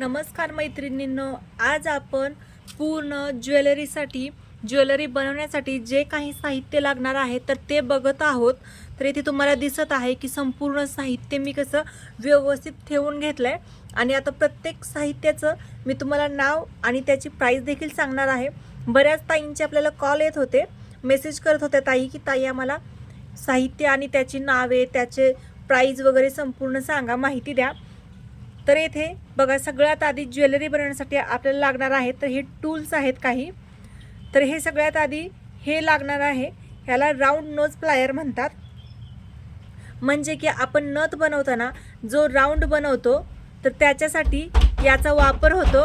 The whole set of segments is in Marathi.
नमस्कार मैत्रिणींनो आज आपण पूर्ण ज्वेलरीसाठी ज्वेलरी बनवण्यासाठी जे काही साहित्य लागणार आहे तर ते बघत आहोत. तर इथे तुम्हाला दिसत आहे की संपूर्ण साहित्य मी कसं व्यवस्थित ठेवून घेतलं आहे आणि आता प्रत्येक साहित्याचं मी तुम्हाला नाव आणि त्याची प्राईस देखील सांगणार आहे. बऱ्याच ताईंचे आपल्याला कॉल येत होते. मेसेज करत होत्या ताई की ताई आम्हाला साहित्य आणि त्याची नावे त्याचे प्राईज वगैरे संपूर्ण सांगा माहिती द्या. तर येथे बघा सगळ्यात आधी ज्वेलरी बनवण्यासाठी आपल्याला लागणार आहे तर हे टूल्स आहेत काही. तर हे सगळ्यात आधी हे लागणार आहे ह्याला राऊंड नोज प्लायर म्हणतात. म्हणजे की आपण नथ बनवताना जो राऊंड बनवतो तर त्याच्यासाठी याचा वापर होतो.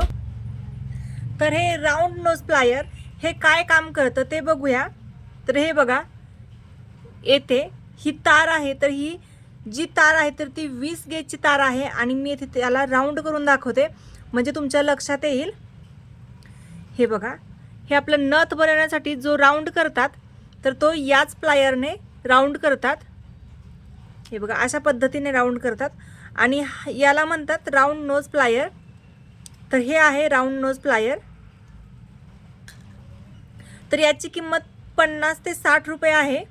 तर हे राऊंड नोज प्लायर हे काय काम करतं ते बघूया. तर हे बघा येथे ही तार आहे तर ही जी तार आहे तर ती वीस गेजची तार आहे आणि मी येथे त्याला राऊंड करून दाखवते. म्हणजे तुमच्या लक्षात येईल. हे बघा. हे आपलं नथ बनवण्यासाठी जो राऊंड करतात तर तो याच प्लायरने राऊंड करतात. हे बघा अशा पद्धतीने राऊंड करतात. आणि याला म्हणतात राऊंड नोज प्लायर तर हे आहे राऊंड नोज प्लायर तर याची किंमत पन्नास ते साठ रुपये आहे.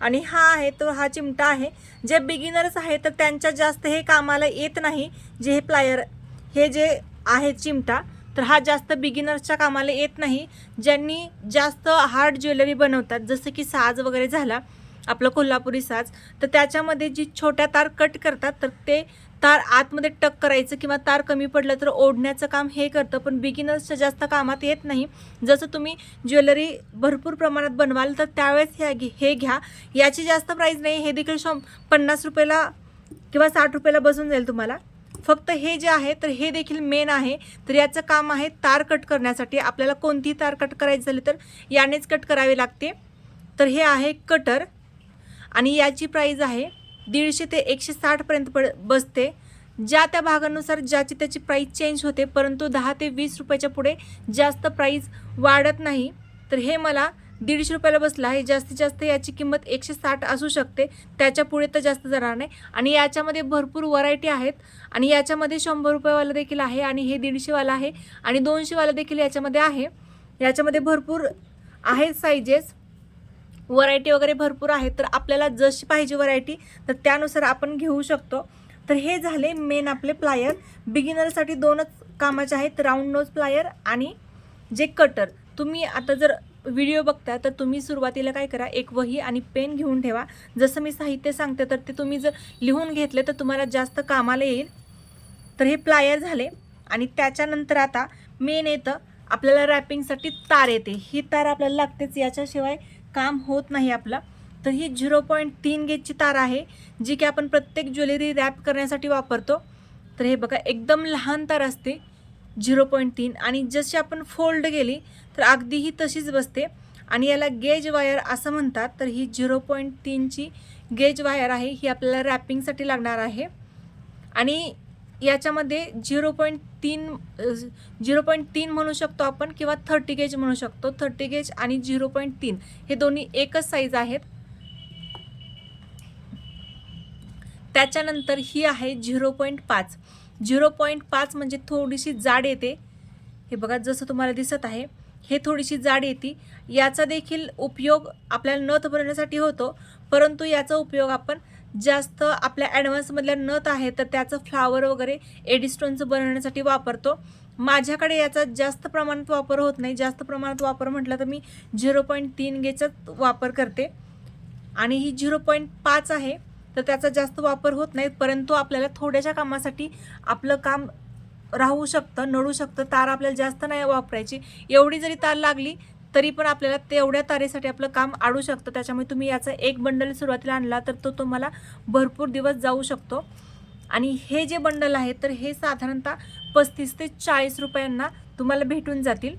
आणि हा आहे तो हा चिमटा आहे. जे बिगिनर्स आहे तर त्यांच्या जास्त हे कामाला येत नाही. जे हे प्लायर हे जे आहे चिमटा तर हा जास्त बिगिनर्सच्या कामाला येत नाही. ज्यांनी जास्त हार्ड ज्वेलरी बनवतात जसं की साज वगैरे झाला आपलं कोल्हापुरी साज तर त्याच्यामध्ये जी छोट्या तार कट करतात तर ते तार आतमध्ये टक करायचं किंवा तार कमी पडलं तर ओढण्याचं काम हे करतं पण बिगिनर्सच्या जास्त कामात येत नाही. जसं तुम्ही ज्वेलरी भरपूर प्रमाणात बनवाल तर त्यावेळेस ह्या घे- हे घ्या. याची जास्त प्राईस नाही हे देखील शं पन्नास रुपयाला किंवा साठ रुपयाला बसून जाईल तुम्हाला. फक्त हे जे आहे तर हे देखील मेन आहे. तर याचं काम आहे तार कट करण्यासाठी. आपल्याला कोणतीही तार कट करायची झाली तर यानेच कट करावी लागते. तर हे आहे कटर आणि याची प्राईज आहे दीडशे ते एकशे साठपर्यंत पड बसते. ज्या त्या भागानुसार ज्याची त्याची प्राईस चेंज होते परंतु दहा ते वीस रुपयाच्या पुढे जास्त प्राईस वाढत नाही. तर हे मला दीडशे रुपयाला बसलं आहे. जास्तीत जास्त याची किंमत एकशे साठ असू शकते. त्याच्या पुढे तर जास्त जाणार नाही. आणि याच्यामध्ये भरपूर व्हरायटी आहेत. आणि याच्यामध्ये शंभर रुपयेवाला देखील आहे आणि हे दीडशेवाला आहे. आणि दोनशेवाला देखील याच्यामध्ये आहे. याच्यामध्ये भरपूर आहेत साईजेस व्हरायटी वगैरे भरपूर आहेत तर आपल्याला जशी पाहिजे व्हरायटी तर त्यानुसार आपण घेऊ शकतो. तर हे झाले मेन आपले प्लायर बिगिनरसाठी दोनच कामाचे आहेत राऊंड नोज प्लायर आणि जे कटर तुम्ही आता जर व्हिडिओ बघता तर तुम्ही सुरुवातीला काय करा एक वही आणि पेन घेऊन ठेवा. जसं मी साहित्य सांगते तर ते तुम्ही जर लिहून घेतले तर तुम्हाला जास्त कामाला येईल. तर हे प्लायर झाले आणि त्याच्यानंतर आता मेन येतं आपल्याला रॅपिंगसाठी तार येते. ही तार आपल्याला लागतेच याच्याशिवाय काम होत नाही आपलं तर ही झिरो पॉईंट तीन गेजची तार आहे जी की आपण प्रत्येक ज्वेलरी रॅप करण्यासाठी वापरतो. तर हे बघा एकदम लहान तार असते झिरो पॉईंट तीन. आणि जशी आपण फोल्ड केली तर अगदी ही तशीच बसते. आणि याला गेज वायर असं म्हणतात तर ही झिरो पॉईंट तीनची गेज वायर आहे ही आपल्याला रॅपिंगसाठी लागणार आहे. आणि याच्यामध्ये झिरो पॉईंट तीन झिरो पॉईंट तीन म्हणू शकतो आपण किंवा थर्टी गेज म्हणू शकतो. थर्टी गेज आणि झिरो पॉईंट तीन हे दोन्ही एकच साईज आहेत. त्याच्यानंतर ही आहे झिरो पॉईंट पाच. झिरो पॉईंट पाच म्हणजे थोडीशी जाड येते. हे बघा जसं तुम्हाला दिसत आहे हे थोडीशी जाड येते. याचा देखील उपयोग आपल्याला नथ भरण्यासाठी होतो परंतु याचा उपयोग आपण जास्त आपल्या ॲडव्हान्समधल्या नथ आहे तर त्याचं फ्लावर वगैरे एडिस्टोनचं बनवण्यासाठी वापरतो. माझ्याकडे याचा जास्त प्रमाणात वापर होत नाही. जास्त प्रमाणात वापर म्हटलं तर मी झिरो पॉईंट तीन गेचाच वापर करते. आणि ही झिरो पॉईंट पाच आहे तर त्याचा जास्त वापर होत नाही परंतु आपल्याला थोड्याशा कामासाठी आपलं काम राहू शकतं नडू शकतं. तार आपल्याला जास्त नाही वापरायची. एवढी जरी तार लागली तरी पण आपल्याला तेवढ्या तारेसाठी आपलं काम आडू शकतं. त्याच्यामुळे तुम्ही याचा एक बंडल सुरुवातीला आणला तर तो तुम्हाला भरपूर दिवस जाऊ शकतो. आणि हे जे बंडल आहे तर हे साधारणतः पस्तीस ते चाळीस रुपयांना तुम्हाला भेटून जातील.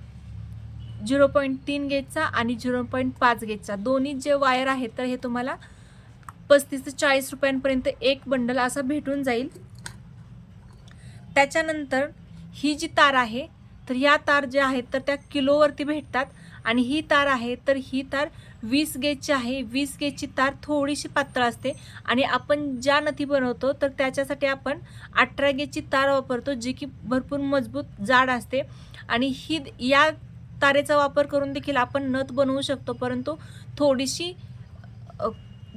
झिरो पॉईंट तीन गेजचा आणि झिरो पॉईंट पाच गेजचा. दोन्ही जे वायर आहेत तर हे तुम्हाला पस्तीस ते चाळीस रुपयांपर्यंत एक बंडल असं भेटून जाईल. त्याच्यानंतर ही जी तार आहे तर या तार ज्या आहेत तर त्या किलोवरती भेटतात. आणि ही तार आहे तर ही तार वीस गेजची आहे. वीस गेजची तार थोडीशी पातळ असते आणि आपण ज्या नथी बनवतो तर त्याच्यासाठी आपण अठरा गेजची तार वापरतो जी की भरपूर मजबूत जाड असते. आणि ही या तारेचा वापर करून देखील आपण नथ बनवू शकतो परंतु थोडीशी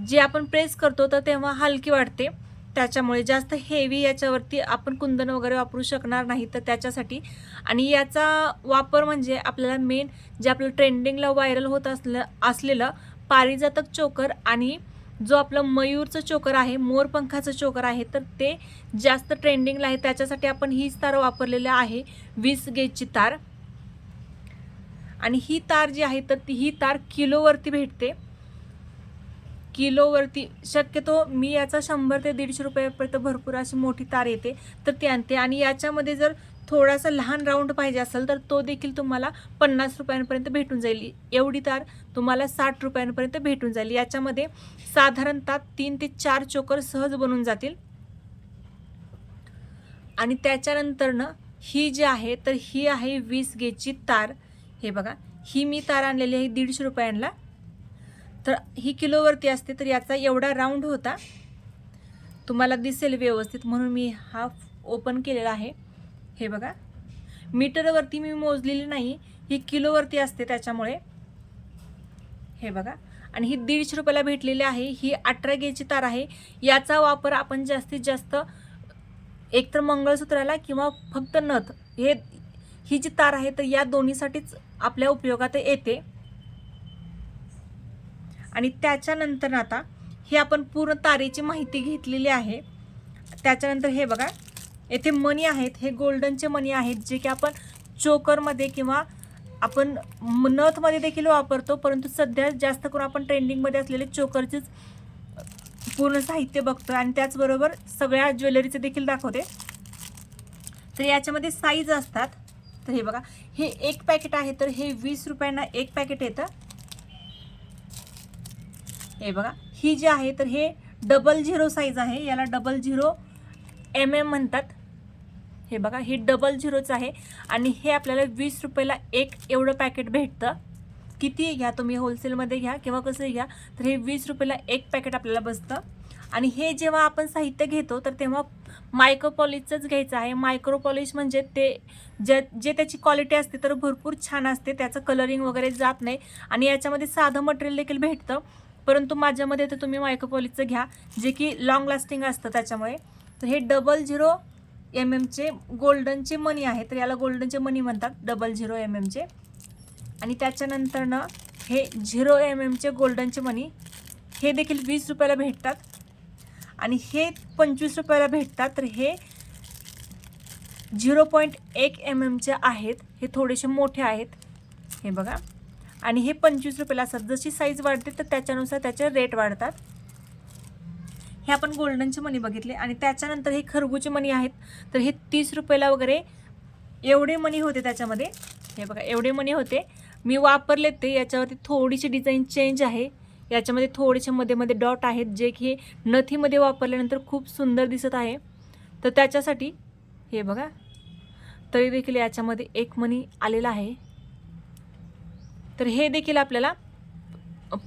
जे आपण प्रेस करतो तर तेव्हा हलकी वाटते. त्याच्यामुळे जास्त हेवी याच्यावरती आपण कुंदन वगैरे वापरू शकणार नाही तर त्याच्यासाठी. आणि याचा वापर म्हणजे आपल्याला मेन जे आपलं ट्रेंडिंगला व्हायरल होत असलं असलेलं पारिजातक चोकर आणि जो आपलं मयूरचं चोकर आहे मोरपंखाचं चोकर आहे तर ते जास्त ट्रेंडिंगला आहे. त्याच्यासाठी आपण हीच तार वापरलेली आहे वीस गेजची तार. आणि ही तार जी आहे तर ती ही तार किलोवरती भेटते. किलोवरती शक्यतो मी याचा शंभर ते दीडशे रुपयापर्यंत भरपूर अशी मोठी तार येते तर ती आणते. आणि याच्यामध्ये जर थोडासा लहान राऊंड पाहिजे असेल तर तो देखील तुम्हाला पन्नास रुपयांपर्यंत भेटून जाईल. एवढी तार तुम्हाला साठ रुपयांपर्यंत भेटून जाईल. याच्यामध्ये साधारणतः तीन ते चार चोकर सहज बनून जातील. आणि त्याच्यानंतरनं ही जी आहे तर ही आहे वीस गेजची तार. हे बघा ही मी तार आणलेली आहे दीडशे रुपयांना. तर ही किलोवरती असते तर याचा एवढा राऊंड होता. तुम्हाला दिसेल व्यवस्थित म्हणून मी हा ओपन केलेला आहे. हे बघा. मीटरवरती मी मोजलेली नाही ही किलोवरती असते त्याच्यामुळे. हे बघा. आणि ही दीडशे रुपयाला भेटलेली आहे ही अठरा गेची तार आहे. याचा वापर आपण जास्तीत जास्त एकतर मंगळसूत्राला किंवा फक्त नथ हे ही जी तार आहे तर या दोन्हीसाठीच आपल्या उपयोगात येते. आणि त्याच्यानंतर आता हे आपण पूर्ण तारेची माहिती घेतलेली आहे. त्याच्यानंतर हे बघा येथे मणी आहेत हे गोल्डनचे मणी आहेत जे की आपण चोकरमध्ये किंवा आपण नथमध्ये देखील वापरतो परंतु सध्या जास्त करून आपण ट्रेंडिंगमध्ये असलेले चोकरचेच पूर्ण साहित्य बघतो आणि त्याचबरोबर सगळ्या ज्वेलरीचे देखील दाखवते. तर याच्यामध्ये साईज असतात. तर हे बघा हे एक पॅकेट आहे तर हे वीस रुपयांना एक पॅकेट येतं. हे बघा ही जी आहे तर हे डबल झिरो साईज आहे. याला डबल झिरो एम एम म्हणतात. हे बघा हे डबल झिरोचं आहे. आणि हे आपल्याला वीस रुपयाला एक एवढं पॅकेट भेटतं. किती घ्या तुम्ही होलसेलमध्ये घ्या किंवा कसं घ्या तर हे वीस रुपयाला एक पॅकेट आपल्याला बसतं. आणि हे जेव्हा आपण साहित्य घेतो तर तेव्हा मायक्रो पॉलिशचंच घ्यायचं आहे. मायक्रो पॉलिश म्हणजे ते जे जे त्याची क्वालिटी असते तर भरपूर छान असते. त्याचं कलरिंग वगैरे जात नाही. आणि याच्यामध्ये साधं मटेरियल देखील भेटतं. परंतु माझ्यामध्ये तर तुम्ही मायक्रोपॉलिकचं घ्या जे की लॉंग लास्टिंग असतं त्याच्यामुळे. तर हे डबल झिरो एम एमचे गोल्डनचे मनी आहे तर याला गोल्डनचे मनी म्हणतात डबल झिरो एम एमचे आणि त्याच्यानंतरनं हे झिरो एम एमचे गोल्डनचे मनी हे देखील वीस रुपयाला भेटतात. आणि हे पंचवीस रुपयाला भेटतात तर हे झिरो पॉईंट एक एम एमचे आहेत. हे थोडेसे मोठे आहेत. हे बघा. आणि हे पंचवीस रुपयाला असतात. जशी साईज वाढते तर त्याच्यानुसार त्याचे रेट वाढतात. हे आपण गोल्डनचे मनी बघितले. आणि त्याच्यानंतर हे खरबूचे मनी आहेत. तर हे तीस रुपयाला वगैरे एवढे मनी होते त्याच्यामध्ये. हे बघा एवढे मनी होते. मी वापरले ते याच्यावरती थोडीशी डिझाईन चेंज आहे. याच्यामध्ये थोडेसे मध्ये मध्ये डॉट आहेत जे की नथीमध्ये वापरल्यानंतर खूप सुंदर दिसत आहे. तर त्याच्यासाठी हे बघा. तरी देखील याच्यामध्ये एक मनी आलेला आहे. तर हे देखील आपल्याला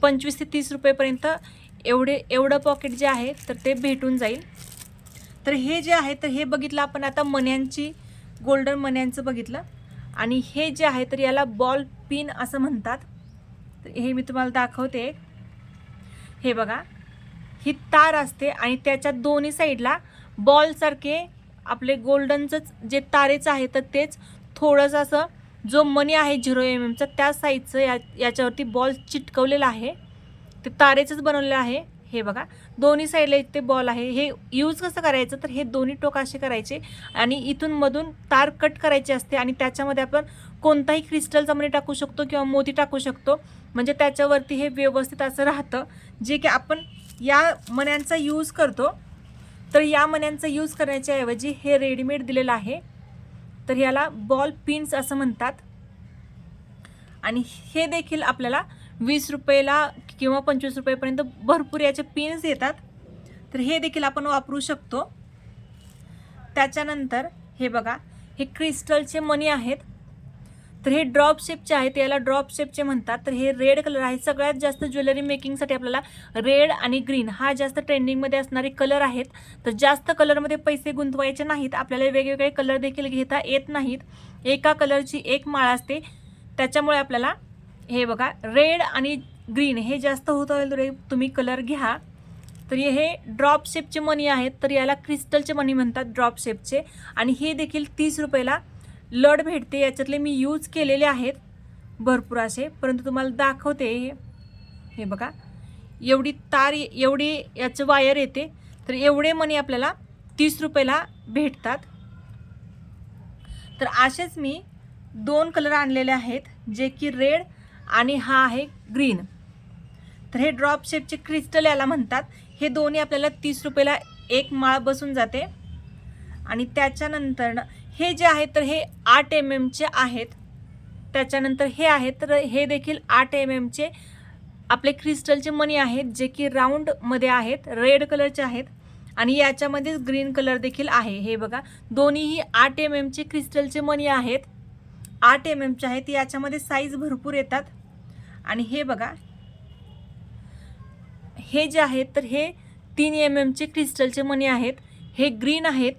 पंचवीस ते तीस रुपयेपर्यंत एवढे एवढं पॉकेट जे आहे तर ते भेटून जाईल. तर हे जे आहे तर हे बघितलं आपण आता मण्यांची गोल्डन मण्यांचं बघितलं. आणि हे जे आहे तर याला बॉल पिन असं म्हणतात. तर हे मी तुम्हाला दाखवते. हे बघा. ही तार असते आणि त्याच्या दोन्ही साईडला बॉलसारखे आपले गोल्डनचंच जे तारेचं आहे तर तेच थोडंसं असं जो मनी आहे झिरो एम एमचा त्या साईजचं या याच्यावरती बॉल चिटकवलेला आहे. ते तारेचंच बनवलेलं आहे. हे बघा दोन्ही साईडला इथे बॉल आहे. हे यूज कसं करायचं? तर हे दोन्ही टोक असे करायचे आणि इथून मधून तार कट करायची असते आणि त्याच्यामध्ये आपण कोणताही क्रिस्टलचा मणी टाकू शकतो किंवा मोती टाकू शकतो. म्हणजे त्याच्यावरती हे व्यवस्थित असं राहतं. जे की आपण या मण्यांचा यूज करतो. तर या मण्यांचा यूज करण्याच्या ऐवजी हे रेडीमेड दिलेलं आहे. तर याला बॉल पिन्स असं म्हणतात. आणि हे देखील आपल्याला वीस रुपयेला किंवा पंचवीस रुपयेपर्यंत भरपूर याचे पिन्स येतात. तर हे देखील आपण वापरू शकतो. त्याच्यानंतर हे बघा हे क्रिस्टलचे मणी आहेत. तर हे ड्रॉप शेपचे आहेत याला ड्रॉप शेपचे म्हणतात तर हे रेड कलर आहे. सगळ्यात जास्त ज्वेलरी मेकिंगसाठी आपल्याला रेड आणि ग्रीन हा जास्त ट्रेंडिंगमध्ये असणारे कलर आहेत. तर जास्त कलरमध्ये पैसे गुंतवायचे नाहीत. आपल्याला वेगवेगळे कलर देखील घेता येत नाहीत. एका कलरची एक माळ असते. त्याच्यामुळे आपल्याला हे बघा रेड आणि ग्रीन हे जास्त होतं रे तुम्ही कलर घ्या. तर हे ड्रॉप शेपचे मनी आहेत. तर याला क्रिस्टलचे मनी म्हणतात ड्रॉप शेपचे आणि हे देखील तीस रुपयाला लड भेटते याच्यातले मी यूज केलेले आहेत भरपूर असे. परंतु तुम्हाला दाखवते हे. हे बघा. एवढी तार एवढी याचं वायर येते तर एवढे मनी आपल्याला तीस रुपयाला भेटतात. तर असेच मी दोन कलर आणलेले आहेत जे की रेड आणि हा आहे ग्रीन तर हे ड्रॉप शेपचे क्रिस्टल याला म्हणतात. हे दोन्ही आपल्याला तीस रुपयाला एक माळ बसून जाते. आणि त्याच्यानंतर हे जे आहे तर हे आठ एम एमचे आहेत. त्याच्यानंतर हे आहेत तर हे देखील आठ एम एमचे आपले क्रिस्टलचे मणी आहेत जे की राऊंडमध्ये आहेत रेड कलरचे आहेत. आणि याच्यामध्येच ग्रीन कलर देखील आहे. हे बघा दोन्हीही आठ एम एमचे क्रिस्टलचे मणी आहेत. आठ एम एमचे आहेत याच्यामध्ये साईज भरपूर येतात. आणि हे बघा हे जे आहेत तर हे तीन एम एमचे क्रिस्टलचे मणी आहेत. हे ग्रीन आहेत.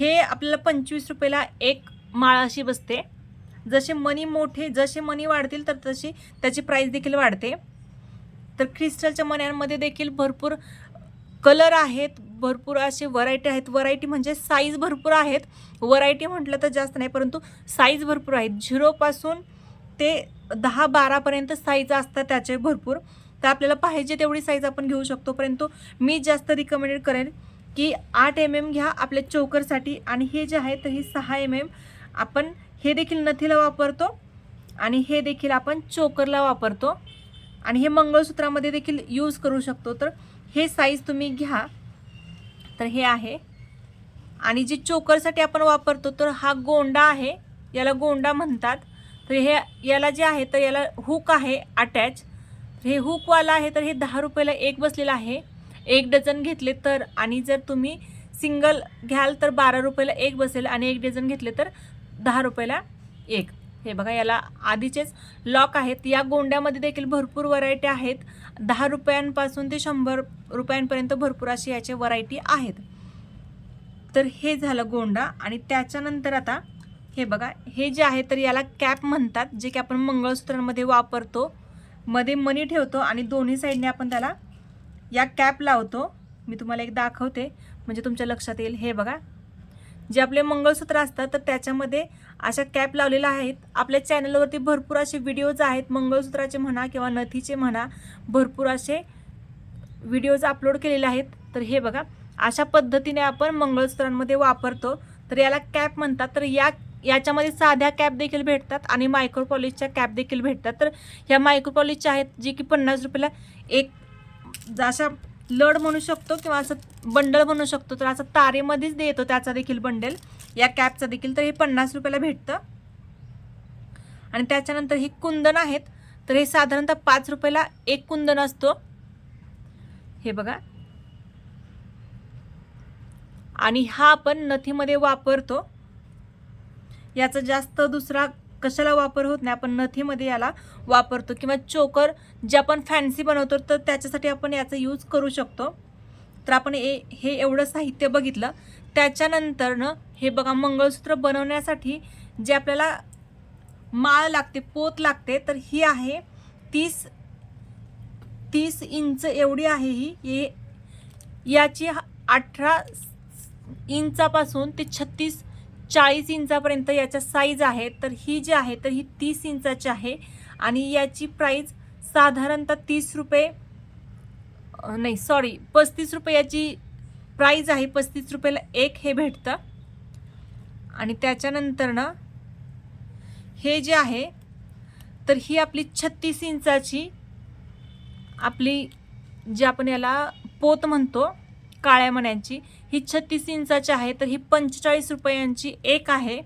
हे आपल्याला पंचवीस रुपयाला एक माळ अशी बसते. जसे मनी मोठे जसे मनी वाढतील तर तशी त्याची प्राईस देखील वाढते. तर क्रिस्टलच्या मण्यांमध्ये देखील भरपूर कलर आहेत भरपूर असे व्हरायटी आहेत. व्हरायटी म्हणजे साईज भरपूर आहेत. व्हरायटी म्हटलं तर जास्त नाही परंतु साईज भरपूर आहेत. झिरोपासून ते दहा बारापर्यंत साईज असतात त्याचे भरपूर. तर आपल्याला पाहिजे तेवढी साईज आपण घेऊ शकतो परंतु मी जास्त रिकमेंडेड करेन की आठ एम एम घ्या आपल्या चोकरसाठी आणि हे जे आहे तर हे सहा एम एम आपण हे देखील नथीला वापरतो आणि हे देखील आपण चोकरला वापरतो आणि हे मंगळसूत्रामध्ये देखील यूज करू शकतो. तर हे साईज तुम्ही घ्या. तर हे आहे. आणि जे चोकरसाठी आपण वापरतो तर हा गोंडा आहे. याला गोंडा म्हणतात. तर हे याला जे आहे तर याला हुक आहे अटॅच हे हुकवाला आहे तर हे दहा रुपयाला एक बसलेलं आहे. एक डझन घेतले तर आणि जर तुम्ही सिंगल घ्याल तर बारा रुपयाला एक बसेल आणि एक डझन घेतले तर दहा रुपयाला एक. हे बघा याला आधीचेच लॉक आहेत. या गोंड्यामध्ये देखील भरपूर व्हरायटी आहेत. दहा रुपयांपासून ते शंभर रुपयांपर्यंत भरपूर अशी याचे व्हरायटी आहेत. तर हे झालं गोंडा आणि त्याच्यानंतर आता हे बघा हे जे आहे तर याला कॅप म्हणतात जे की आपण मंगळसूत्रांमध्ये वापरतो. मध्ये मनी ठेवतो आणि दोन्ही साईडने आपण त्याला या कॅप लावतो. मी तुम्हाला एक दाखवते. म्हणजे तुमच्या लक्षात येईल. हे बघा. जे आपले मंगळसूत्र असतात तर त्याच्यामध्ये अशा कॅप लावलेल्या आहेत. आपल्या चॅनलवरती भरपूर असे व्हिडिओज आहेत. मंगळसूत्राचे म्हणा किंवा नथीचे म्हणा भरपूर असे व्हिडिओज अपलोड केलेले आहेत. तर हे बघा. अशा पद्धतीने आपण मंगळसूत्रांमध्ये वापरतो. तर याला कॅप म्हणतात. तर या याच्यामध्ये साध्या कॅप देखील भेटतात आणि मायक्रोपॉलिशच्या कॅप देखील भेटतात. तर ह्या मायक्रोपॉलिशच्या आहेत जे की पन्नास रुपयाला एक अशा लड म्हणू शकतो किंवा असं बंडल म्हणू शकतो तर असं तारेमध्येच देतो त्याचा देखील बंडल. या कॅपचा देखील तर हे पन्नास रुपयाला भेटतं. आणि त्याच्यानंतर ही कुंदन आहेत तर हे साधारणतः पाच रुपयाला एक कुंदन असतो. हे बघा. आणि हा आपण नथीमध्ये वापरतो. याचा जास्त दुसरा कशाला वापर होत नाही आपण नथीमध्ये याला वापरतो किंवा चोकर जे आपण फॅन्सी बनवतो तर त्याच्यासाठी आपण याचा यूज करू शकतो. तर आपण ए हे एवढं साहित्य बघितलं. त्याच्यानंतरनं हे बघा मंगळसूत्र बनवण्यासाठी जे आपल्याला माळ लागते पोत लागते तर ही आहे तीस तीस इंच एवढी आहे ही. हे याची अठरा इंचापासून ते छत्तीस चाळीस इंचापर्यंत याच्या साईज आहे तर ही जी आहे तर ही तीस इंचाची आहे. आणि याची प्राईज साधारणतः तीस रुपये नाही सॉरी पस्तीस रुपये याची प्राईज आहे. पस्तीस रुपयाला एक हे भेटतं. आणि त्याच्यानंतर ना हे जे आहे तर ही आपली छत्तीस इंचाची आपली जे आपण याला पोत म्हणतो काळ्या मण्यांची. ही छत्तीस इंचाची आहे तर ही पंचेचाळीस रुपयांची एक आहे.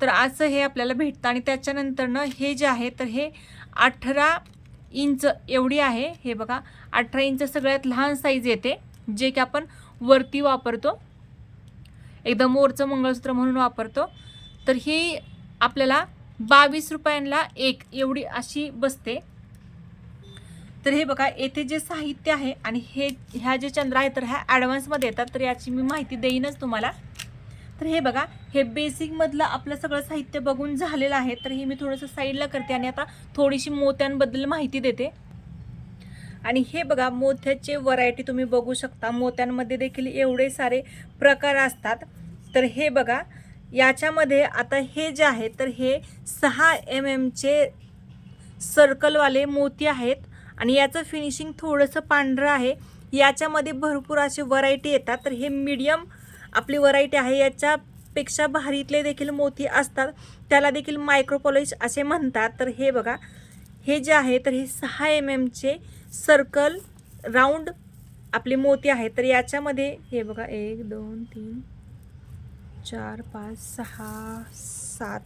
तर असं हे आपल्याला भेटतं. आणि त्याच्यानंतरनं हे जे आहे तर हे अठरा इंच एवढी आहे. हे बघा अठरा इंच सगळ्यात लहान साईज येते जे की आपण वरती वापरतो. एकदम मोरचं मंगळसूत्र म्हणून वापरतो. तर ही आपल्याला बावीस रुपयांना एक एवढी अशी बसते. तर हे बघा येथे जे साहित्य आहे आणि हे ह्या जे चंद्र आहे तर ह्या ॲडव्हान्समध्ये येतात. तर याची मी माहिती देईनच तुम्हाला. तर हे बघा हे बेसिकमधलं आपलं सगळं साहित्य बघून झालेलं आहे. तर हे मी थोडंसं साईडला करते आणि आता थोडीशी मोत्यांबद्दल माहिती देते. आणि हे बघा मोत्याचे व्हरायटी तुम्ही बघू शकता. मोत्यांमध्ये देखील एवढे सारे प्रकार असतात. तर हे बघा याच्यामध्ये आता हे जे आहे तर हे सहा एम एमचे सर्कलवाले मोती आहेत. आणि याचं फिनिशिंग थोडंसं पांढरं आहे. याच्यामध्ये भरपूर असे व्हरायटी येतात. तर हे मीडियम आपली व्हरायटी आहे. याच्यापेक्षा भारीतले देखील मोती असतात. त्याला देखील मायक्रोपॉलिश असे म्हणतात. तर हे बघा. हे जे आहे तर हे सहा एम एमचे सर्कल राऊंड आपले मोती आहेत. तर याच्यामध्ये हे बघा एक दोन तीन चार पाच सहा सात.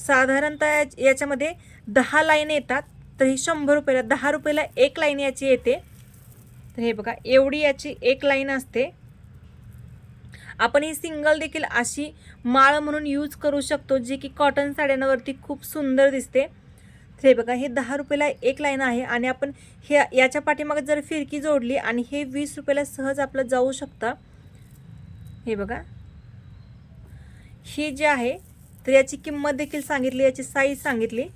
साधारणतः याच्यामध्ये दहा लाईन येतात. तर ही शंभर रुपयाला दहा रुपयाला एक लाईन याची येते. तर हे बघा एवढी याची एक लाईन असते. आपण ही सिंगल देखील अशी माळ म्हणून यूज करू शकतो जी की कॉटन साड्यांवरती खूप सुंदर दिसते. तर हे बघा हे दहा रुपयाला एक लाईन आहे आणि आपण हे याच्या पाठीमागे जर फिरकी जोडली आणि हे वीस रुपयाला सहज आपलं जाऊ शकतं. हे बघा. ही जी आहे तर याची किंमत देखील सांगितली याची साईज सांगितली.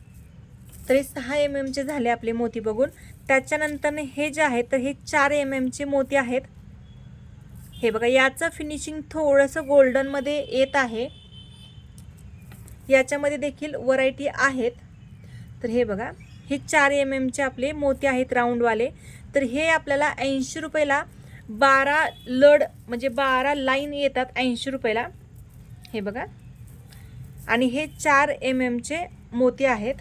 तरी सहा एम एमचे झाले आपले मोती बघून. त्याच्यानंतर हे जे आहे तर हे चार एम एमचे मोती आहेत. हे बघा याचं फिनिशिंग थोडंसं गोल्डनमध्ये येत आहे. याच्यामध्ये देखील व्हरायटी आहेत. तर हे बघा हे चार एम एमचे आपले मोती आहेत राऊंडवाले तर हे आपल्याला ऐंशी रुपयाला बारा लड म्हणजे बारा लाईन येतात ऐंशी रुपयाला. हे बघा. आणि हे चार एम एमचे मोती आहेत.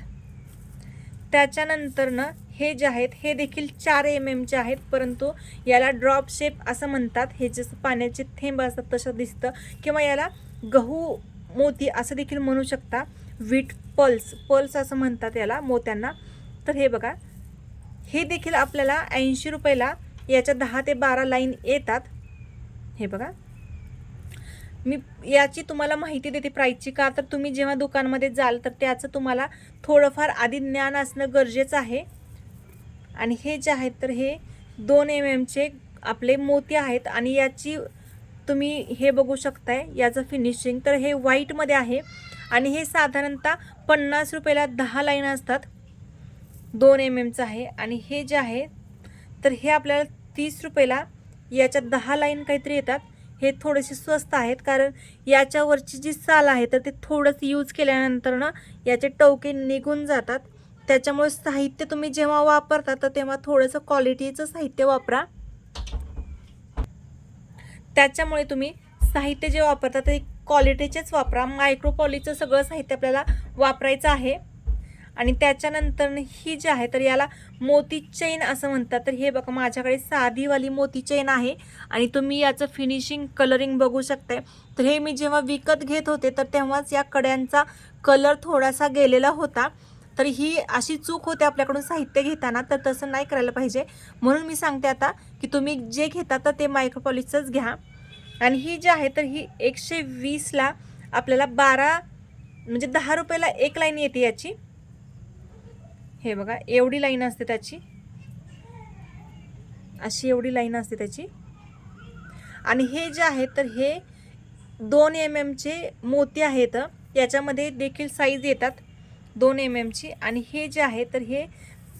त्याच्यानंतरनं हे जे आहेत हे देखील चार एम एमचे आहेत परंतु याला ड्रॉप शेप असं म्हणतात. हे जसं पाण्याचे थेंब असतात तसं दिसतं. किंवा याला गहू मोती असं देखील म्हणू शकता. व्हीट पल्स पल्स असं म्हणतात याला मोत्यांना. तर हे बघा हे देखील आपल्याला ऐंशी रुपयाला याच्या दहा ते बारा लाईन येतात. हे बघा मी याची तुम्हाला माहिती देते प्राईजची का? तर तुम्ही जेव्हा दुकानमध्ये जाल तर त्याचं तुम्हाला थोडंफार आधी ज्ञान असणं गरजेचं आहे. आणि हे जे आहेत तर हे दोन एम एमचे आपले मोती आहेत आणि याची तुम्ही हे बघू शकताय याचं फिनिशिंग तर हे व्हाईटमध्ये आहे. आणि हे साधारणतः पन्नास रुपयाला दहा लाईन असतात. दोन एम एमचं आहे. आणि हे जे आहे तर हे आपल्याला तीस रुपयाला याच्यात दहा लाईन काहीतरी येतात. हे थोडेसे स्वस्त आहेत कारण याच्यावरची जी साल आहे तर ते थोडंसं यूज केल्यानंतर ना याचे टवके निघून जातात. त्याच्यामुळे साहित्य तुम्ही जेव्हा वापरता तर तेव्हा थोडंसं क्वालिटीचं साहित्य वापरा. त्याच्यामुळे तुम्ही साहित्य जे वापरता ते क्वालिटीचेच वापरा. मायक्रोपॉलीचं सगळं साहित्य आपल्याला वापरायचं आहे. आणि त्याच्यानंतर ही जी आहे तर याला मोती चैन असं म्हणतात. तर हे बघा माझ्याकडे साधीवाली मोती चैन आहे आणि तुम्ही याचं फिनिशिंग कलरिंग बघू शकताय. तर हे मी जेव्हा विकत घेत होते तर तेव्हाच या कड्यांचा कलर थोडासा गेलेला होता. तर ही अशी चूक होते आपल्याकडून साहित्य घेताना तर तसं नाही करायला पाहिजे. म्हणून मी सांगते आता की तुम्ही जे घेता तर ते मायक्रोपॉलिसचंच घ्या. आणि ही जी आहे तर ही एकशे वीसला आपल्याला बारा म्हणजे दहा रुपयाला एक लाईन येते याची. हे बघा एवढी लाईन असते त्याची. अशी एवढी लाईन असते त्याची. आणि हे जे आहे तर हे दोन एम एमचे मोती आहेत. याच्यामध्ये देखील साईज येतात दोन एम एमची आणि हे जे आहे तर हे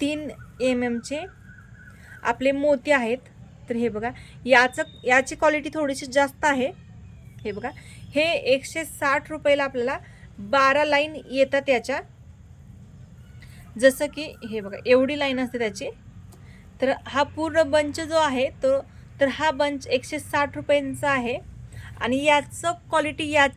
तीन एम एमचे आपले मोती आहेत. तर हे बघा याचं याची क्वालिटी थोडीशी जास्त आहे. हे बघा हे एकशे साठ रुपयाला आपल्याला बारा लाईन येतात याच्या. जसं की हे बघा एवढी लाईन असते त्याची. तर हा पूर्ण बंच जो आहे तो तर हा बंच एकशे साठ रुपयांचा आहे. आणि याचं क्वालिटी या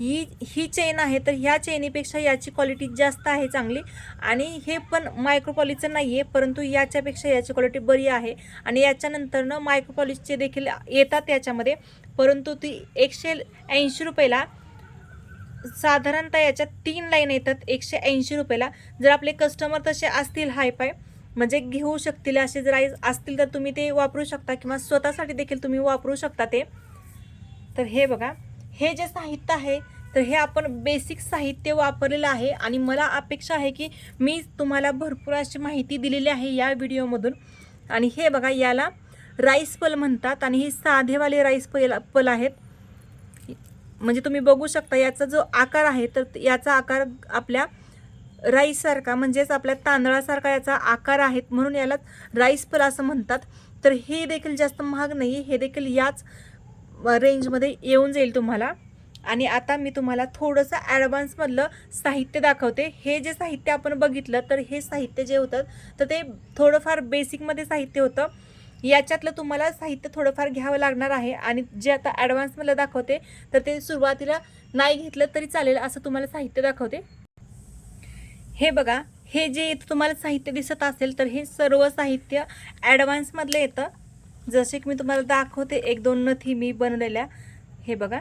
ही ही चेन आहे तर ह्या चेनीपेक्षा याची क्वालिटी जास्त आहे चांगली. आणि हे पण मायक्रोपॉलिसचं नाही आहे परंतु याच्यापेक्षा याची क्वालिटी बरी आहे. आणि याच्यानंतरनं मायक्रोपॉलिशचे देखील येतात याच्यामध्ये. परंतु ती एकशे ऐंशी रुपयाला साधारणतः याच्यात तीन लाईन येतात एकशे ऐंशी रुपयाला. जर आपले कस्टमर तसे असतील हायफाय म्हणजे घेऊ शकतील असे जर आई- असतील तर तुम्ही ते वापरू शकता किंवा स्वतःसाठी देखील तुम्ही वापरू शकता ते. तर हे बघा हे जे साहित्य आहे तर हे आपण बेसिक साहित्य वापरलेलं आहे आणि मला अपेक्षा आहे की मी तुम्हाला भरपूर अशी माहिती दिलेली आहे या व्हिडिओमधून आणि हे बघा याला राईस पल म्हणतात आणि हे साधेवाले राईस पल पल आहेत. म्हणजे तुम्ही बघू शकता याचा जो आकार आहे तर याचा आकार आपल्या राईससारखा म्हणजेच आपल्या तांदळासारखा याचा आकार आहे म्हणून याला राईस पल असं म्हणतात. तर हे देखील जास्त महाग नाही हे देखील याच रेंजमध्ये येऊन जाईल तुम्हाला. आणि आता मी तुम्हाला थोडंसं ॲडव्हान्समधलं साहित्य दाखवते. हे जे साहित्य आपण बघितलं तर हे साहित्य जे होतं तर ते थोडंफार बेसिकमध्ये साहित्य होतं. याच्यातलं तुम्हाला साहित्य थोडंफार घ्यावं लागणार आहे. आणि जे आता ॲडव्हान्समधलं दाखवते तर ते सुरुवातीला नाही घेतलं तरी चालेल असं तुम्हाला साहित्य दाखवते. हे बघा हे जे इथं तुम्हाला साहित्य दिसत असेल तर हे सर्व साहित्य ॲडव्हान्समधलं येतं. जसे की मी तुम्हाला दाखवते एक दोन नथी मी बनवलेल्या. हे बघा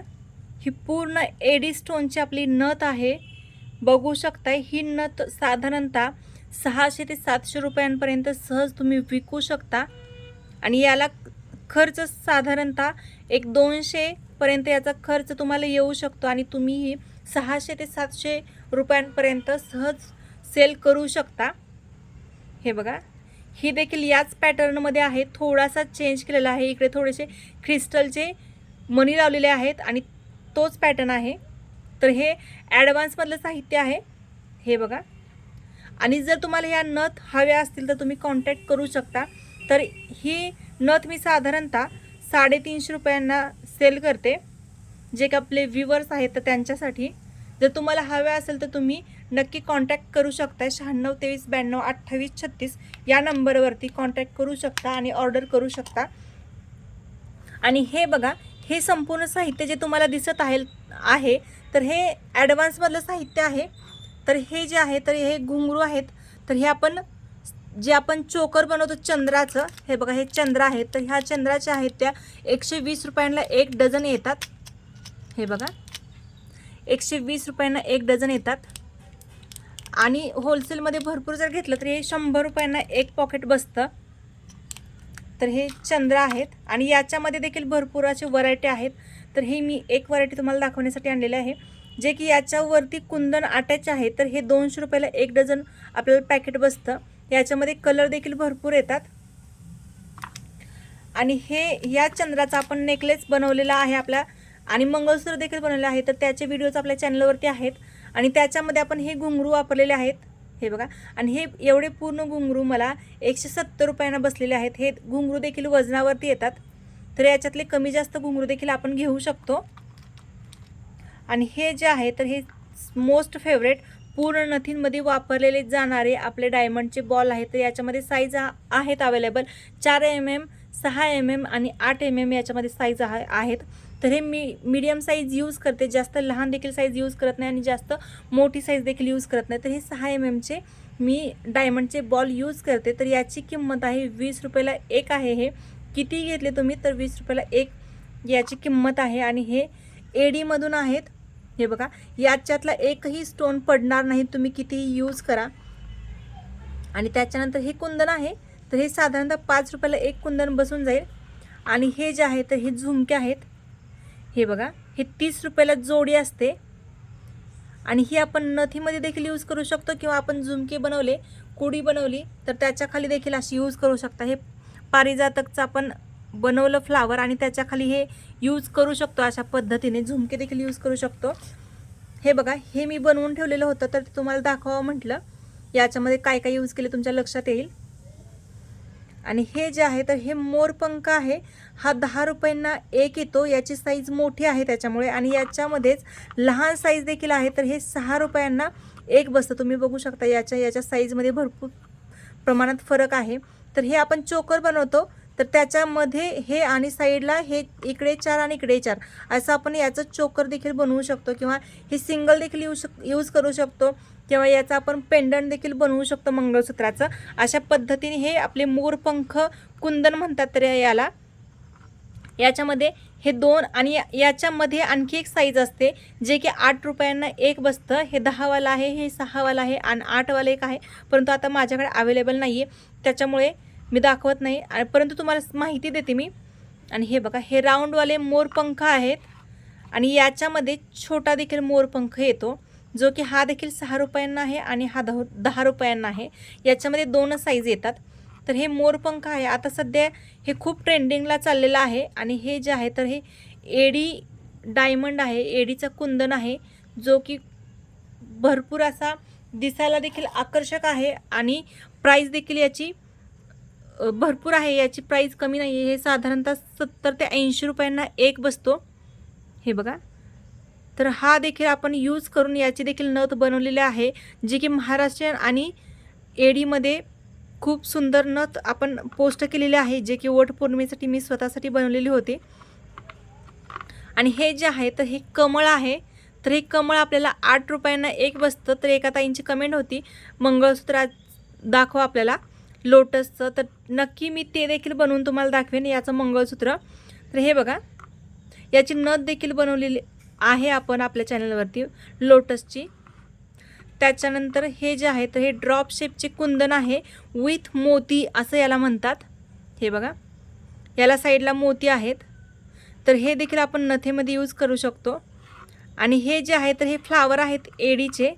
ही पूर्ण एडी स्टोनची आपली नथ आहे. बघू शकताय ही नथ साधारणतः सहाशे ते सातशे रुपयांपर्यंत सहज तुम्ही विकू शकता. आणि याला खर्च साधारणतः एक दोनशेपर्यंत याचा खर्च तुम्हाला येऊ शकतो आणि तुम्ही सहाशे ते सातशे रुपयांपर्यंत सहज सेल करू शकता. हे बघा ही देखील याच पॅटर्नमध्ये आहे. थोडासा चेंज केलेला आहे. इकडे थोडेसे क्रिस्टलचे मणी लावलेले आहेत आणि तोच पॅटर्न आहे. तर हे ॲडव्हान्समधलं साहित्य आहे. हे बघा. आणि जर तुम्हाला ह्या नथ हव्या असतील तर तुम्ही कॉन्टॅक्ट करू शकता. तर ही नथ मी साधारणतः साडेतीनशे रुपयांना सेल करते. जे का आपले व्ह्युअर्स आहेत तर त्यांच्यासाठी. जर तुम्हाला हव्या असेल तर तुम्ही नक्की कॉन्टॅक्ट करू शकता शहाण्णव तेवीस ब्याण्णव अठ्ठावीस छत्तीस या नंबरवरती कॉन्टॅक्ट करू शकता आणि ऑर्डर करू शकता. आणि हे बघा हे संपूर्ण साहित्य जे तुम्हाला दिसत आहे आहे तर हे ॲडव्हान्समधलं साहित्य आहे. तर हे जे आहे तर हे घुंगरू आहेत. तर हे आपण जे आपण चोकर बनवतो चंद्राचं हे बघा हे चंद्र आहेत तर ह्या चंद्राच्या आहेत त्या एकशे वीस रुपयांना एक डझन येतात. हे बघा. एकशे वीस रुपयांना एक डझन येतात. आणि होलसेलमध्ये भरपूर जर घेतलं तर हे शंभर रुपयांना एक पॉकेट बसतं. तर हे चंद्र आहेत. आणि याच्यामध्ये देखील भरपूर असे व्हरायटी आहेत. तर हे मी एक व्हरायटी तुम्हाला दाखवण्यासाठी आणलेले आहे. जे की याच्यावरती कुंदन अटॅच आहे तर हे दोनशे रुपयाला एक डझन आपल्याला पॅकेट बसतं. याच्यामध्ये कलर देखील भरपूर येतात. आणि हे या चंद्राचा आपण नेकलेस बनवलेला आहे आपला. आणि मंगळसूत्र देखील बनवले आहे. तर त्याचे व्हिडिओज आपल्या चॅनलवरती आहेत. आणि त्याच्यामध्ये आपण हे घुंगरू वापरलेले आहेत. हे बघा. आणि हे एवढे पूर्ण घुंगरू मला एकशे सत्तर रुपयांना बसलेले आहेत. हे घुंगरू देखील वजनावरती येतात. तर याच्यातले कमी जास्त घुंगरू देखील आपण घेऊ शकतो. आणि हे जे आहे तर हे मोस्ट फेवरेट पूर्ण नथींमध्ये वापरलेले जाणारे आपले डायमंडचे बॉल आहेत. तर याच्यामध्ये साईज आहेत अवेलेबल चार एम एम सहा एम एम आणि आठ एम एम याच्यामध्ये साईज आहे आहेत. तर हे मी मीडियम साईज यूज करते. जास्त लहान देखील साईज यूज करत नाही आणि जास्त मोठी साईज देखील यूज करत नाही. तर हे सहा एम एमचे मी डायमंडचे बॉल यूज करते. तर याची किंमत आहे वीस रुपयाला एक आहे हे. किती घेतले तुम्ही? तर वीस रुपयाला एक याची किंमत आहे. आणि हे एडीमधून आहेत. हे बघा याच्यातला एकही स्टोन पडणार नाही तुम्ही कितीही यूज करा. आणि त्याच्यानंतर हे कुंदन आहे तर हे साधारणतः पाच रुपयाला एक कुंदन बसून जाईल. आणि हे जे आहे तर हे झुमके आहेत. हे बघा हे तीस रुपयाला जोडी असते. आणि ही आपण नथीमध्ये देखील यूज करू शकतो किंवा आपण झुमके बनवले कुडी बनवली तर त्याच्याखाली देखील अशी यूज करू शकता. हे पारिजातकचं आपण बनवलं फ्लावर आणि त्याच्याखाली हे यूज करू शकतो अशा पद्धतीने झुमके देखील यूज करू शकतो. हे बघा हे मी बनवून ठेवलेलं होतं तर तुम्हाला दाखवावं म्हटलं. याच्यामध्ये काय काय यूज केले तुमच्या लक्षात येईल. आणि हे जे आहे तर हे मोरपंख आहे. हा दहा रुपयांना एक येतो याची साईज मोठी आहे त्याच्यामुळे. आणि याच्यामध्येच लहान साईज देखील आहे तर हे सहा रुपयांना एक बसतं. तुम्ही बघू शकता याच्या याच्या साईजमध्ये भरपूर प्रमाणात फरक आहे. तर हे आपण चोकर बनवतो. तर त्याच्यामध्ये हे आणि साईडला हे इकडे चार आणि इकडे चार. असं आपण याचं चोकर देखील बनवू शकतो किंवा हे सिंगल देखील यूज यूज करू शकतो किंवा याचा आपण पेंडंट देखील बनवू शकतो मंगळसूत्राचं. अशा पद्धतीने हे आपले मोरपंख कुंदन म्हणतात तर याला. याच्यामध्ये हे दोन आणि याच्यामध्ये आणखी एक साईज असते जे की आठ रुपयांना एक बसतं. हे दहावाला आहे हे सहावाला आहे आणि आठवाला एक आहे. परंतु आता माझ्याकडे अवेलेबल नाही आहे त्याच्यामुळे मी दाखवत नाही. आणि परंतु तुम्हाला माहिती देते मी. आणि हे बघा हे राऊंडवाले मोरपंख आहेत. आणि याच्यामध्ये छोटा देखील मोरपंख येतो. जो की हा देखील सहा रुपयांना आहे आणि हा दहा दहा रुपयांना आहे. याच्यामध्ये दोनच साईज येतात. तर हे मोरपंख आहे. आता सध्या हे खूप ट्रेंडिंगला चाललेलं आहे. आणि हे जे आहे तर हे एडी डायमंड आहे. एडीचा कुंदन आहे. जो की भरपूर असा दिसायला देखील आकर्षक आहे. आणि प्राईस देखील याची भरपूर आहे. याची प्राईस कमी नाही आहे हे साधारणतः सत्तर ते ऐंशी रुपयांना एक बसतो. हे बघा. तर हा देखील आपण यूज करून याची देखील नथ बनवलेली आहे जी की महाराष्ट्रीयन आणि एडीमध्ये खूप सुंदर नथ आपण पोस्ट केलेली आहे जे की वटपौर्णिमेसाठी मी स्वतःसाठी बनवलेली होती. आणि हे जे आहे तर हे कमळ आहे. तर हे कमळ आपल्याला आठ रुपयांना एक बसतं. तर एका ताईंची कमेंट होती मंगळसूत्र दाखवा आपल्याला. लोटसचं तर नक्की मी ते देखील बनवून तुम्हाला दाखवेन याचं मंगळसूत्र. तर हे बघा याची नथ देखील बनवलेली आहे आपण आपल्या चॅनलवरती लोटसची. त्याच्यानंतर हे जे आहे तर हे ड्रॉप शेपचे कुंदन आहे विथ मोती असं याला म्हणतात. हे बघा याला साईडला मोती आहेत. तर हे देखील आपण नथेमध्ये यूज करू शकतो. आणि हे जे आहे तर हे फ्लावर आहेत एडीचे.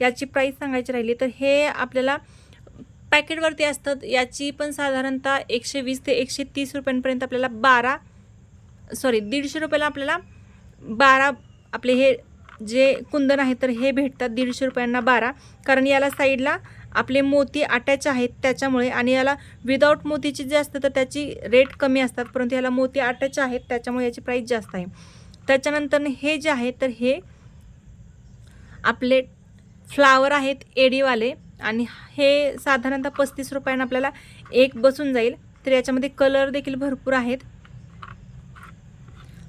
याची प्राईस सांगायची राहिली तर हे आपल्याला पॅकेटवरती असतात याची पण साधारणतः एकशे वीस ते एकशे तीस रुपयांपर्यंत आपल्याला बारा सॉरी दीडशे रुपयाला आपल्याला बारा आपले हे जे कुंदन आहे तर हे भेटतात दीडशे रुपयांना बारा. कारण याला साईडला आपले मोती अटॅच आहेत त्याच्यामुळे आणि याला विदाऊट मोतीची जे असतं तर त्याची रेट कमी असतात. परंतु याला मोती अटॅच आहेत त्याच्यामुळे याची प्राईस जास्त आहे. त्याच्यानंतर हे जे आहे तर हे आपले फ्लावर आहेत एडीवाले. आणि हे साधारणतः पस्तीस रुपयानं आपल्याला एक बसून जाईल. तर याच्यामध्ये कलर देखील भरपूर आहेत.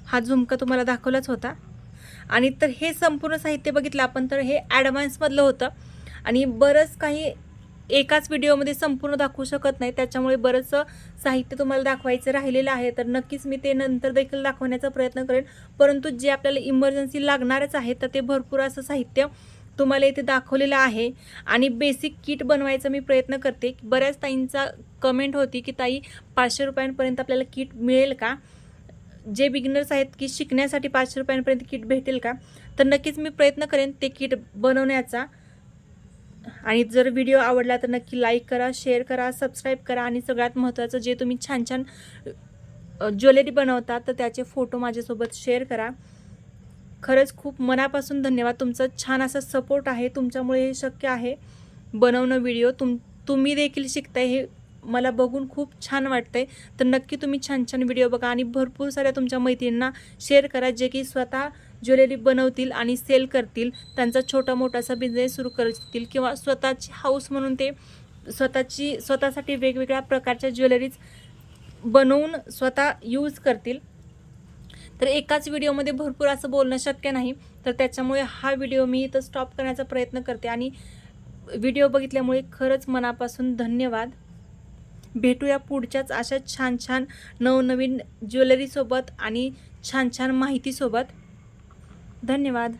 हा झुमका तुम्हाला दाखवलाच होता. आणि तर हे संपूर्ण साहित्य बघितलं आपण तर हे ॲडव्हान्समधलं होतं. आणि बरंच काही एकाच व्हिडिओमध्ये संपूर्ण दाखवू शकत नाही. त्याच्यामुळे बरंचसं साहित्य तुम्हाला दाखवायचं राहिलेलं आहे. तर नक्कीच मी ते नंतर देखील दाखवण्याचा प्रयत्न करेन. परंतु जे आपल्याला इमर्जन्सी लागणारच आहे तर ते भरपूर असं साहित्य तुम्हाला इथे दाखवलेलं आहे. आणि बेसिक किट बनवायचा मी प्रयत्न करते. बऱ्याच ताईंचा कमेंट होती की ताई पाचशे रुपयांपर्यंत आपल्याला किट मिळेल का? जे बिगिनर्स आहेत की शिकण्यासाठी पाचशे रुपयांपर्यंत किट भेटेल का? तर नक्कीच मी प्रयत्न करेन ते किट बनवण्याचा. आणि जर व्हिडिओ आवडला तर नक्की लाईक करा शेअर करा सबस्क्राईब करा. आणि सगळ्यात महत्त्वाचं जे तुम्ही छान छान ज्वेलरी बनवता तर त्याचे फोटो माझ्यासोबत शेअर करा. खरंच खूप मनापासून धन्यवाद. तुमचा छान असा सपोर्ट आहे. तुमच्यामुळे हे शक्य आहे. बनवणं व्हिडिओ तुम तुम्ही देखील शिकताय हे मला बघून खूप छान वाटतंय. तर नक्की तुम्ही छान छान व्हिडिओ बघा आणि भरपूर साऱ्या तुमच्या मैत्रिणींना शेअर करा जे की स्वतः ज्वेलरी बनवतील आणि सेल करतील. त्यांचा छोटा मोठासा बिझनेस सुरू करतील किंवा स्वतःची हाऊस म्हणून ते स्वतःची स्वतःसाठी वेगवेगळ्या प्रकारच्या ज्वेलरीज बनवून स्वतः यूज करतील. तर एकाच व्हिडिओमध्ये भरपूर असं बोलणं शक्य नाही. तर त्याच्यामुळे हा व्हिडिओ मी इथं स्टॉप करण्याचा प्रयत्न करते आणि व्हिडिओ बघितल्यामुळे खरंच मनापासून धन्यवाद. भेटूया पुढच्याच अशा छान छान नवनवीन ज्वेलरीसोबत आणि छान छान माहितीसोबत. धन्यवाद.